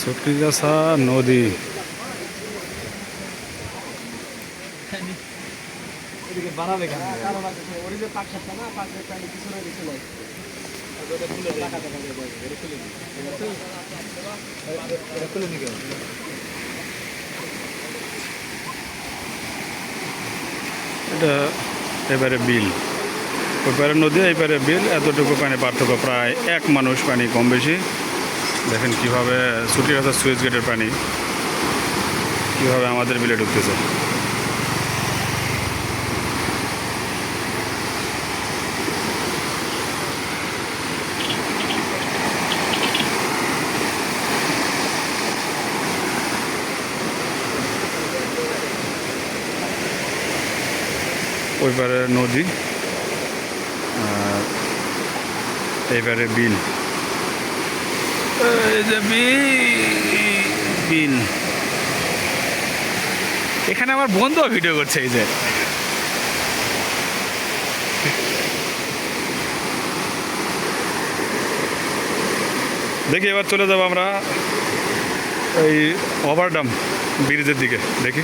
সুটকিগাছা নদী। এটা এবারে বিল। ওইপারে নদী এইপারে বিল। এতটুকু পানি পার্থক্য প্রায় এক মানুষ পানি কম বেশি। দেখেন কীভাবে ছুটি গাছের সুইচ গেটের পানি, কীভাবে আমাদের বিলে ঢুকতেছে। ওই পারে নদী আর যে বিল। এখানে আমার বন্ধু ভিডিও করছে, এই যে। দেখি এবার চলে যাব আমরা এই ওভারডাম ব্রিজের দিকে, দেখি।